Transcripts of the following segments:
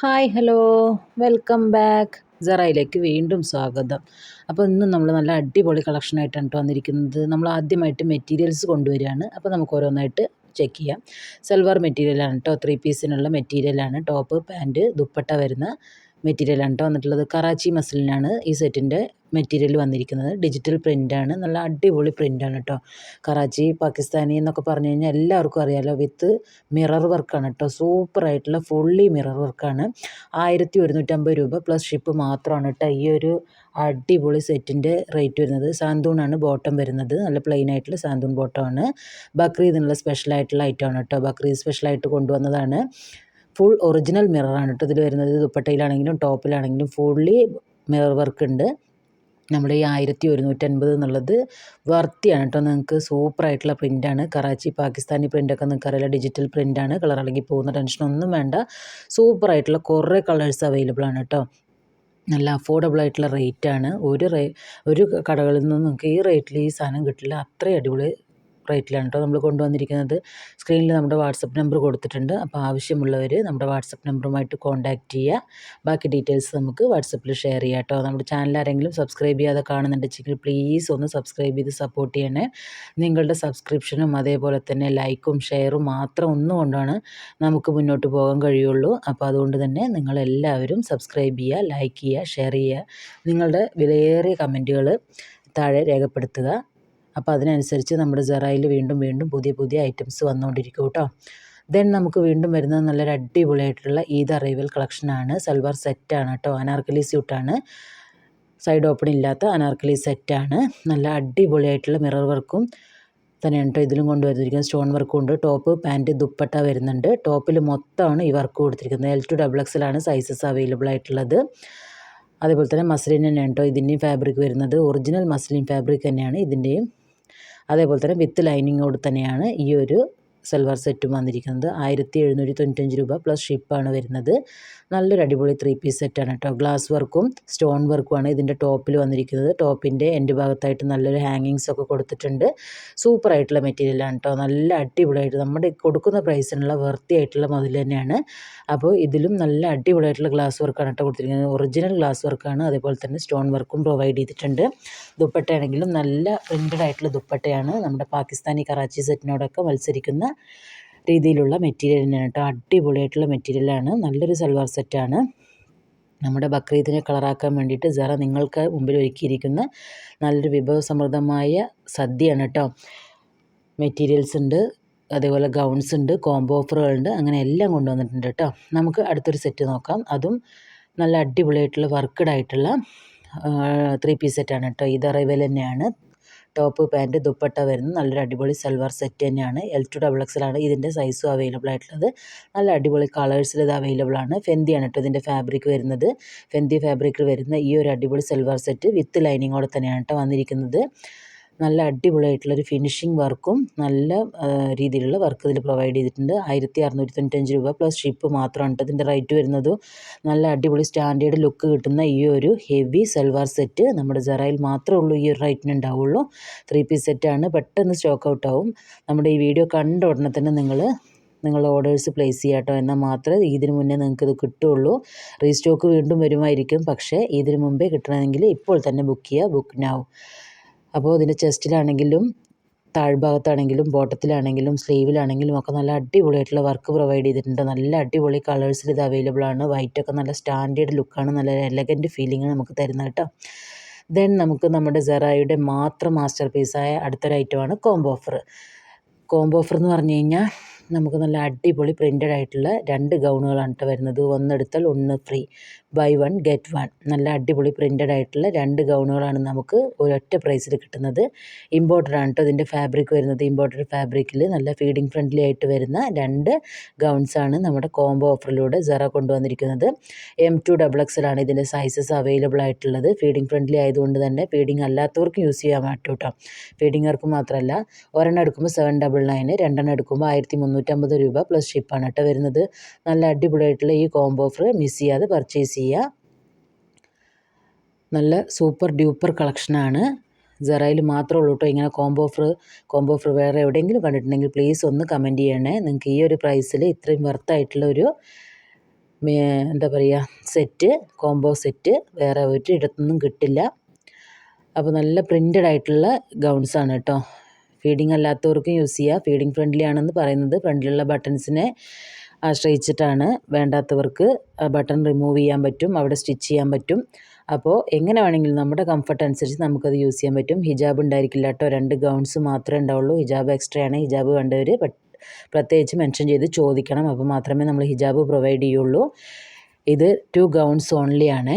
Hi hello welcome back സെറയിലേക്ക് വീണ്ടും സ്വാഗതം. അപ്പോൾ ഇന്ന് നമ്മൾ നല്ല അടിപൊളി കളക്ഷനായിട്ടാണ് വന്നിരിക്കുന്നത്. നമ്മൾ ആദ്യമായിട്ട് മെറ്റീരിയൽസ് കൊണ്ടുവരികയാണ്. അപ്പോൾ നമുക്ക് ഓരോന്നായിട്ട് ചെക്ക് ചെയ്യാം. സൽവാർ മെറ്റീരിയലാണ് കേട്ടോ ത്രീ പീസിനുള്ള മെറ്റീരിയലാണ് ടോപ്പ് പാന്റ് ദുപ്പട്ട വരുന്ന മെറ്റീരിയലാണ് കേട്ടോ വന്നിട്ടുള്ളത്. കറാച്ചി മസിലിനാണ് ഈ സെറ്റിന്റെ മെറ്റീരിയൽ വന്നിരിക്കുന്നത്. ഡിജിറ്റൽ പ്രിന്റാണ് നല്ല അടിപൊളി പ്രിന്റാണ് കേട്ടോ കറാച്ചി പാകിസ്ഥാനി എന്നൊക്കെ പറഞ്ഞു കഴിഞ്ഞാൽ എല്ലാവർക്കും അറിയാമല്ലോ വിത്ത് മിറർ വർക്കാണ് കേട്ടോ സൂപ്പറായിട്ടുള്ള ഫുള്ളി മിറർ വർക്കാണ് ആയിരത്തി ഒരുന്നൂറ്റമ്പത് രൂപ പ്ലസ് ഷിപ്പ് മാത്രമാണ് കേട്ടോ ഈ ഒരു അടിപൊളി സെറ്റിന്റെ റേറ്റ് വരുന്നത്. സാന്തൂണാണ് ബോട്ടം വരുന്നത്. നല്ല പ്ലെയിൻ ആയിട്ടുള്ള സാന്തൂൺ ബോട്ടമാണ് ബക്രീദിനുള്ള സ്പെഷ്യലായിട്ടുള്ള ഐറ്റമാണ് കേട്ടോ ബക്രീദ് സ്പെഷ്യലായിട്ട് കൊണ്ടുവന്നതാണ്. ഫുൾ ഒറിജിനൽ മിററാണ് കേട്ടോ ഇതിൽ വരുന്നത്. ദുപ്പട്ടയിലാണെങ്കിലും ടോപ്പിലാണെങ്കിലും ഫുള്ളി മിറർ വർക്ക് ഉണ്ട്. നമ്മുടെ ഈ ആയിരത്തി ഒരുന്നൂറ്റൻപത് എന്നുള്ളത് വർത്തിയാണ് കേട്ടോ നിങ്ങൾക്ക് സൂപ്പറായിട്ടുള്ള പ്രിന്റാണ് കറാച്ചി പാകിസ്ഥാനി പ്രിന്റൊക്കെ നിങ്ങൾക്ക് അറിയില്ല ഡിജിറ്റൽ പ്രിന്റാണ് കളർ ഇളകി പോകുന്ന ടെൻഷനൊന്നും വേണ്ട. സൂപ്പറായിട്ടുള്ള കുറേ കളേഴ്സ് അവൈലബിൾ ആണ് കേട്ടോ നല്ല അഫോർഡബിൾ ആയിട്ടുള്ള റേറ്റാണ് ഒരു റേ ഒരു കടകളിൽ നിന്നും നിങ്ങൾക്ക് ഈ റേറ്റിൽ ഈ സാധനം കിട്ടില്ല. അത്രയും അടിപൊളി റേറ്റിലാണ് കേട്ടോ നമ്മൾ കൊണ്ടുവന്നിരിക്കുന്നത്. സ്ക്രീനിൽ നമ്മുടെ വാട്സപ്പ് നമ്പർ കൊടുത്തിട്ടുണ്ട്. അപ്പോൾ ആവശ്യമുള്ളവർ നമ്മുടെ വാട്സപ്പ് നമ്പറുമായിട്ട് കോൺടാക്റ്റ് ചെയ്യുക. ബാക്കി ഡീറ്റെയിൽസ് നമുക്ക് വാട്സപ്പിൽ ഷെയർ ചെയ്യാം കേട്ടോ. നമ്മുടെ ചാനൽ ആരെങ്കിലും സബ്സ്ക്രൈബ് ചെയ്യാതെ കാണുന്നുണ്ടെങ്കിൽ പ്ലീസ് ഒന്ന് സബ്സ്ക്രൈബ് ചെയ്ത് സപ്പോർട്ട് ചെയ്യണേ. നിങ്ങളുടെ സബ്സ്ക്രിപ്ഷനും അതേപോലെ തന്നെ ലൈക്കും ഷെയറും മാത്രം ഒന്നുകൊണ്ടാണ് നമുക്ക് മുന്നോട്ട് പോകാൻ കഴിയുള്ളൂ. അപ്പോൾ അതുകൊണ്ട് തന്നെ നിങ്ങളെല്ലാവരും സബ്സ്ക്രൈബ് ചെയ്യുക ലൈക്ക് ചെയ്യുക ഷെയർ ചെയ്യുക. നിങ്ങളുടെ വിലയേറിയ കമന്റുകൾ താഴെ രേഖപ്പെടുത്തുക. അപ്പോൾ അതിനനുസരിച്ച് നമ്മുടെ സെറയിൽ വീണ്ടും വീണ്ടും പുതിയ പുതിയ ഐറ്റംസ് വന്നുകൊണ്ടിരിക്കും കേട്ടോ. ദെൻ നമുക്ക് വീണ്ടും വരുന്നത് നല്ലൊരു അടിപൊളിയായിട്ടുള്ള ഈദ് അറൈവൽ കളക്ഷനാണ് സൽവാർ സെറ്റാണ് കേട്ടോ. അനാർക്കലി സ്യൂട്ടാണ് സൈഡ് ഓപ്പൺ ഇല്ലാത്ത അനാർക്കലി സെറ്റാണ് നല്ല അടിപൊളിയായിട്ടുള്ള മിറർ വർക്കും തന്നെയാണ് കേട്ടോ ഇതിലും കൊണ്ടുവരുന്നിരിക്കുന്നത് സ്റ്റോൺ വർക്കും ഉണ്ട്. ടോപ്പ് പാന്റ് ദുപ്പട്ട വരുന്നുണ്ട്. ടോപ്പിൽ മൊത്തമാണ് ഈ വർക്ക് കൊടുത്തിരിക്കുന്നത്. എൽ ടു ഡബിൾ എക്സിലാണ് സൈസസ് അവൈലബിൾ ആയിട്ടുള്ളത്. അതേപോലെ തന്നെ മസ്ലിൻ തന്നെയാണ് കേട്ടോ. ഇതിന്റെയും ഫാബ്രിക് വരുന്നത്. ഒറിജിനൽ മസ്ലിൻ ഫാബ്രിക് തന്നെയാണ്. ഇതിന്റെയും അതേപോലെ തന്നെ വിത്ത് ലൈനിങ്ങോട് തന്നെയാണ് ഈ ഒരു സൽവാർ സെറ്റും വന്നിരിക്കുന്നത്. ആയിരത്തി എഴുന്നൂറ്റി തൊണ്ണൂറ്റഞ്ച് രൂപ പ്ലസ് ഷിപ്പാണ് വരുന്നത്. നല്ലൊരു അടിപൊളി ത്രീ പീസ് സെറ്റാണ് കേട്ടോ ഗ്ലാസ് വർക്കും സ്റ്റോൺ വർക്കുമാണ് ഇതിന്റെ ടോപ്പിൽ വന്നിരിക്കുന്നത്. ടോപ്പിന്റെ എന്റെ ഭാഗത്തായിട്ട് നല്ലൊരു ഹാങ്ങിങ്സ് ഒക്കെ കൊടുത്തിട്ടുണ്ട്. സൂപ്പർ ആയിട്ടുള്ള മെറ്റീരിയലാണ് കേട്ടോ നല്ല അടിപൊളിയായിട്ട് നമ്മുടെ കൊടുക്കുന്ന പ്രൈസിനുള്ള വൃത്തിയായിട്ടുള്ള മുതൽ തന്നെയാണ്. അപ്പോൾ ഇതിലും നല്ല അടിപൊളിയായിട്ടുള്ള ഗ്ലാസ് വർക്കാണ് കേട്ടോ കൊടുത്തിരിക്കുന്നത്. ഒറിജിനൽ ഗ്ലാസ് വർക്കാണ് അതേപോലെ തന്നെ സ്റ്റോൺ വർക്കും പ്രൊവൈഡ് ചെയ്തിട്ടുണ്ട്. ദുപ്പട്ടയാണെങ്കിലും നല്ല പ്രിന്റഡ് ആയിട്ടുള്ള ദുപ്പട്ടയാണ്. നമ്മുടെ പാകിസ്ഥാനി കറാച്ചി സെറ്റിനോടൊക്കെ മത്സരിക്കുന്ന രീതിയിലുള്ള മെറ്റീരിയൽ തന്നെയാണ് കേട്ടോ. അടിപൊളിയായിട്ടുള്ള മെറ്റീരിയലാണ് നല്ലൊരു സൽവാർ സെറ്റാണ് നമ്മുടെ ബക്രീദിനെ കളറാക്കാൻ വേണ്ടിയിട്ട് സെറ നിങ്ങൾക്ക് മുമ്പിൽ ഒരുക്കിയിരിക്കുന്ന നല്ലൊരു വിഭവസമൃദ്ധമായ സദ്യയാണ് കേട്ടോ. മെറ്റീരിയൽസ് ഉണ്ട് അതേപോലെ ഗൗൺസ് ഉണ്ട് കോംബോ ഓഫറുകളുണ്ട് അങ്ങനെ എല്ലാം കൊണ്ടുവന്നിട്ടുണ്ട് കേട്ടോ. നമുക്ക് അടുത്തൊരു സെറ്റ് നോക്കാം. അതും നല്ല അടിപൊളിയായിട്ടുള്ള വർക്കഡ് ആയിട്ടുള്ള ത്രീ പീസ് സെറ്റാണ് കേട്ടോ. ഇത് അറൈവൽ തന്നെയാണ്. ടോപ്പ് പാന്റ് ദുപ്പട്ട വരുന്ന നല്ലൊരു അടിപൊളി സൽവാർ സെറ്റ് തന്നെയാണ്. എൽ ടു ഡബിൾ എക്സലാണ് ഇതിന്റെ സൈസും അവൈലബിൾ ആയിട്ടുള്ളത്. നല്ല അടിപൊളി കളേഴ്സിൽ ഇത് അവൈലബിൾ ആണ്. ഫെന്തിയാണ് കേട്ടോ ഇതിന്റെ ഫാബ്രിക് വരുന്നത്. ഫെന്തി ഫാബ്രിക്കിൽ വരുന്ന ഈ ഒരു അടിപൊളി സൽവാർ സെറ്റ് വിത്ത് ലൈനിങ്ങോടെ തന്നെയാണ് കേട്ടോ വന്നിരിക്കുന്നത്. നല്ല അടിപൊളിയായിട്ടുള്ളൊരു ഫിനിഷിംഗ് വർക്കും നല്ല രീതിയിലുള്ള വർക്ക് ഇതിൽ പ്രൊവൈഡ് ചെയ്തിട്ടുണ്ട്. ആയിരത്തി അറുന്നൂറ്റി തൊണ്ണൂറ്റഞ്ച് രൂപ പ്ലസ് ഷിപ്പ് മാത്രമാണ് ഇതിന്റെ റേറ്റ് വരുന്നത്. നല്ല അടിപൊളി സ്റ്റാൻഡേർഡ് ലുക്ക് കിട്ടുന്ന ഈ ഒരു ഹെവി സൽവാർ സെറ്റ് നമ്മുടെ ജറയിൽ മാത്രമേ ഉള്ളൂ ഈ ഒരു റേറ്റിന് ഉണ്ടാവുള്ളൂ ത്രീ പീസ് സെറ്റാണ് പെട്ടെന്ന് സ്റ്റോക്ക് ഔട്ട് ആവും. നമ്മുടെ ഈ വീഡിയോ കണ്ട ഉടനെ തന്നെ നിങ്ങൾ നിങ്ങൾ ഓർഡേഴ്സ് പ്ലേസ് ചെയ്യുക കേട്ടോ. എന്നാൽ മാത്രമേ ഇതിന് മുന്നേ നിങ്ങൾക്ക് ഇത് കിട്ടുള്ളൂ. റീസ്റ്റോക്ക് വീണ്ടും വരുമായിരിക്കും. പക്ഷേ ഇതിന് മുമ്പേ കിട്ടണമെങ്കിൽ ഇപ്പോൾ തന്നെ ബുക്ക് ചെയ്യുക. ബുക്ക് നാവ് അപ്പോൾ ഇതിന്റെ ചെസ്റ്റിലാണെങ്കിലും താഴ്ഭാഗത്താണെങ്കിലും ബോട്ടത്തിലാണെങ്കിലും സ്ലീവിലാണെങ്കിലും ഒക്കെ നല്ല അടിപൊളിയായിട്ടുള്ള വർക്ക് പ്രൊവൈഡ് ചെയ്തിട്ടുണ്ട്. നല്ല അടിപൊളി കളേഴ്സിൽ ഇത് അവൈലബിൾ ആണ്. വൈറ്റ് ഒക്കെ നല്ല സ്റ്റാൻഡേർഡ് ലുക്കാണ് നല്ല എലഗന്റ് ഫീലിംഗ് നമുക്ക് തരുന്നത് കേട്ടോ. ദെൻ നമുക്ക് നമ്മുടെ സെറായുടെ മാത്രം മാസ്റ്റർ പീസായ അടുത്തൊരു ഐറ്റമാണ് കോംബോ ഓഫർ കോംബോ ഓഫർ എന്ന് പറഞ്ഞു കഴിഞ്ഞാൽ നമുക്ക് നല്ല അടിപൊളി പ്രിന്റഡ് ആയിട്ടുള്ള രണ്ട് ഗൗണുകളാണ് കേട്ടോ വരുന്നത്. ഒന്നെടുത്താൽ ഒന്ന് free buy one get one നല്ല അടിപൊളി പ്രിന്റഡ് ആയിട്ടുള്ള രണ്ട് ഗൗണുകളാണ് നമുക്ക് ഒരൊറ്റ പ്രൈസിൽ കിട്ടുന്നത്. ഇമ്പോർട്ടഡ് ആണ് കേട്ടോ ഇതിന്റെ ഫാബ്രിക് വരുന്നത്. ഇമ്പോർട്ടഡ് ഫാബ്രിക്കിൽ നല്ല ഫീഡിങ് ഫ്രണ്ട്ലി ആയിട്ട് വരുന്ന രണ്ട് ഗൗൺസാണ് നമ്മുടെ കോംബോ ഓഫറിലൂടെ സെറ കൊണ്ടുവന്നിരിക്കുന്നത്. എം ടു ഡബിൾ എക്സലാണ് ഇതിന്റെ സൈസസ് അവൈലബിൾ ആയിട്ടുള്ളത്. ഫീഡിങ് ഫ്രണ്ട്ലി ആയതുകൊണ്ട് തന്നെ ഫീഡിങ് അല്ലാത്തവർക്കും യൂസ് ചെയ്യാൻ പറ്റും കേട്ടോ ഫീഡിങ്ങർക്ക് മാത്രമല്ല ഒരെണ്ണം എടുക്കുമ്പോൾ സെവൻ ഡബിൾ നയൻ രണ്ടെണ്ണം എടുക്കുമ്പോൾ ആയിരത്തി മുന്നൂറ്റമ്പത് രൂപ പ്ലസ് ഷിപ്പാണ് കേട്ടോ വരുന്നത്. നല്ല അടിപൊളിയായിട്ടുള്ള ഈ കോംബോ ഓഫർ മിസ് ചെയ്യാതെ പർച്ചേസ് ചെയ്യുക നല്ല സൂപ്പർ ഡ്യൂപ്പർ കളക്ഷനാണ് സെറയിൽ മാത്രമേ ഉള്ളൂ കേട്ടോ ഇങ്ങനെ കോംബോ ഓഫർ കോംബോ ഓഫർ വേറെ എവിടെയെങ്കിലും കണ്ടിട്ടുണ്ടെങ്കിൽ പ്ലീസ് ഒന്ന് കമന്റ് ചെയ്യണേ. നിങ്ങൾക്ക് ഈ ഒരു പ്രൈസിൽ ഇത്രയും വർത്തായിട്ടുള്ള ഒരു എന്താ പറയുക സെറ്റ് കോംബോ സെറ്റ് വേറെ ഒരിടത്തുനിന്നും കിട്ടില്ല. അപ്പോൾ നല്ല പ്രിന്റഡ് ആയിട്ടുള്ള ഗൗൺസാണ് കേട്ടോ. ഫീഡിങ് അല്ലാത്തവർക്കും യൂസ് ചെയ്യുക ഫീഡിങ് ഫ്രണ്ട്ലി ആണെന്ന് പറയുന്നത് ഫ്രണ്ടിലുള്ള ബട്ടൺസിനെ ആശ്രയിച്ചിട്ടാണ് വേണ്ടാത്തവർക്ക് ബട്ടൺ റിമൂവ് ചെയ്യാൻ പറ്റും അവിടെ സ്റ്റിച്ച് ചെയ്യാൻ പറ്റും. അപ്പോൾ എങ്ങനെ വേണമെങ്കിലും നമ്മുടെ കംഫർട്ട് അനുസരിച്ച് നമുക്കത് യൂസ് ചെയ്യാൻ പറ്റും. ഹിജാബ് ഉണ്ടായിരിക്കില്ല കേട്ടോ. രണ്ട് ഗൗൺസ് മാത്രമേ ഉണ്ടാവുള്ളൂ. ഹിജാബ് എക്സ്ട്രാ ആണ് ഹിജാബ് വേണ്ടവർ പ്രത്യേകിച്ച് മെൻഷൻ ചെയ്ത് ചോദിക്കണം. അപ്പോൾ മാത്രമേ നമ്മൾ ഹിജാബ് പ്രൊവൈഡ് ചെയ്യുള്ളൂ. ഇത് ടു ഗൗൺസ് ഓൺലി ആണ്.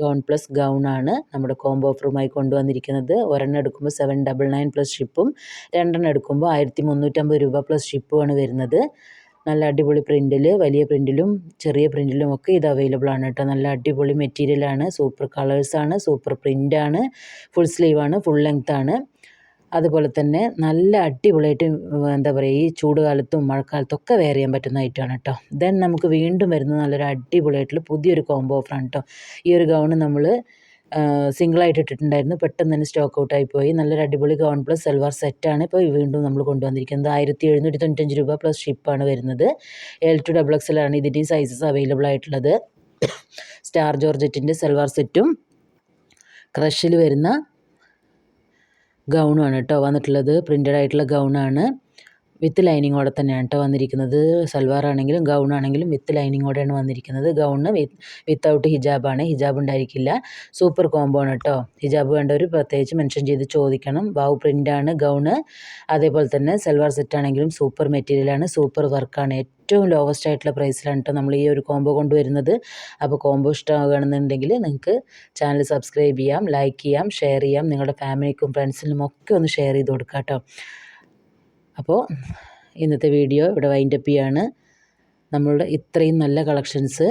ഗൗൺ പ്ലസ് ഗൗൺ ആണ് നമ്മുടെ കോംബോ ഓഫറുമായി കൊണ്ടുവന്നിരിക്കുന്നത്. ഒരെണ്ണം എടുക്കുമ്പോൾ സെവൻ ഡബിൾ നയൻ പ്ലസ് ഷിപ്പും രണ്ടെണ്ണം എടുക്കുമ്പോൾ ആയിരത്തി മുന്നൂറ്റമ്പത് രൂപ പ്ലസ് ഷിപ്പുമാണ് വരുന്നത്. നല്ല അടിപൊളി പ്രിന്റിൽ വലിയ പ്രിന്റിലും ചെറിയ പ്രിന്റിലും ഒക്കെ ഇത് അവൈലബിൾ ആണ് കേട്ടോ. നല്ല അടിപൊളി മെറ്റീരിയലാണ് സൂപ്പർ കളേഴ്സാണ് സൂപ്പർ പ്രിന്റാണ് ഫുൾ സ്ലീവാണ് ഫുൾ ലെങ്ത് ആണ്. അതുപോലെ തന്നെ നല്ല അടിപൊളിയായിട്ട് എന്താ പറയുക ഈ ചൂട് കാലത്തും മഴക്കാലത്തും ഒക്കെ വെയർ ചെയ്യാൻ പറ്റുന്ന ഐറ്റമാണ് കേട്ടോ ദെൻ നമുക്ക് വീണ്ടും വരുന്നത് നല്ലൊരു അടിപൊളിയായിട്ടുള്ള പുതിയൊരു കോംബോ ഓഫറാണ് കേട്ടോ ഈ ഒരു ഗൗൺ നമ്മൾ സിംഗിളായിട്ട് ഇട്ടിട്ടുണ്ടായിരുന്നു. പെട്ടെന്ന് തന്നെ സ്റ്റോക്ക് ഔട്ടായി പോയി. നല്ലൊരു അടിപൊളി ഗൗൺ പ്ലസ് സൽവാർ സെറ്റാണ് ഇപ്പോൾ വീണ്ടും നമ്മൾ കൊണ്ടുവന്നിരിക്കുന്നത്. ആയിരത്തി എഴുന്നൂറ്റി തൊണ്ണൂറ്റഞ്ച് രൂപ പ്ലസ് ഷിപ്പാണ് വരുന്നത്. എൽ ടു ഡബിൾ എക്സ് എല്ലാണ് ഇതിന്റെയും സൈസസ് അവൈലബിൾ ആയിട്ടുള്ളത്. സ്റ്റാർ ജോർജറ്റിന്റെ സൽവാർ സെറ്റും ക്രഷിൽ വരുന്ന ഗൗണുമാണ് കേട്ടോ വന്നിട്ടുള്ളത്. പ്രിന്റഡ് ആയിട്ടുള്ള ഗൗണാണ്. വിത്ത് ലൈനിങ്ങോടെ തന്നെയാണ് കേട്ടോ വന്നിരിക്കുന്നത്. സൽവാർ ആണെങ്കിലും ഗൗൺ ആണെങ്കിലും വിത്ത് ലൈനിങ്ങോടെയാണ് വന്നിരിക്കുന്നത്. Gown without ഹിജാബാണ്. ഹിജാബ് ഉണ്ടായിരിക്കില്ല. സൂപ്പർ കോംബോ ആണ് കേട്ടോ ഹിജാബ് വേണ്ടവർ പ്രത്യേകിച്ച് മെൻഷൻ ചെയ്ത് ചോദിക്കണം. വാവ് പ്രിന്റാണ് ഗൗണ്. അതേപോലെ തന്നെ സൽവാർ സെറ്റ് ആണെങ്കിലും സൂപ്പർ മെറ്റീരിയലാണ് സൂപ്പർ വർക്കാണ് ഏറ്റവും ലോവസ്റ്റ് ആയിട്ടുള്ള പ്രൈസിലാണ് കേട്ടോ നമ്മൾ ഈ ഒരു കോംബോ കൊണ്ടുവരുന്നത്. അപ്പോൾ കോംബോ ഇഷ്ടമാകുകയാണെന്നുണ്ടെങ്കിൽ നിങ്ങൾക്ക് ചാനൽ സബ്സ്ക്രൈബ് ചെയ്യാം ലൈക്ക് ചെയ്യാം ഷെയർ ചെയ്യാം. നിങ്ങളുടെ ഫാമിലിക്കും ഫ്രണ്ട്സിനും ഒക്കെ ഒന്ന് ഷെയർ ചെയ്ത് കൊടുക്കാം കേട്ടോ അപ്പോൾ ഇന്നത്തെ വീഡിയോ ഇവിടെ വൈൻഡപ്പ് ചെയ്യാണ്. നമ്മളുടെ ഇത്രയും നല്ല കളക്ഷൻസ്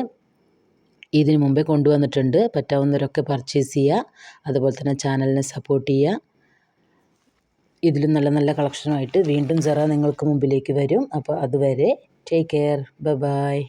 ഇതിനു മുമ്പേ കൊണ്ടുവന്നിട്ടുണ്ട്. പറ്റാവുന്നവരൊക്കെ പർച്ചേസ് ചെയ്യുക. അതുപോലെ തന്നെ ചാനലിനെ സപ്പോർട്ട് ചെയ്യുക. ഇതിലും നല്ല നല്ല കളക്ഷനുമായിട്ട് വീണ്ടും സെറ നിങ്ങൾക്ക് മുമ്പിലേക്ക് വരും. അപ്പോൾ അതുവരെ ടേക്ക് കെയർ ബൈ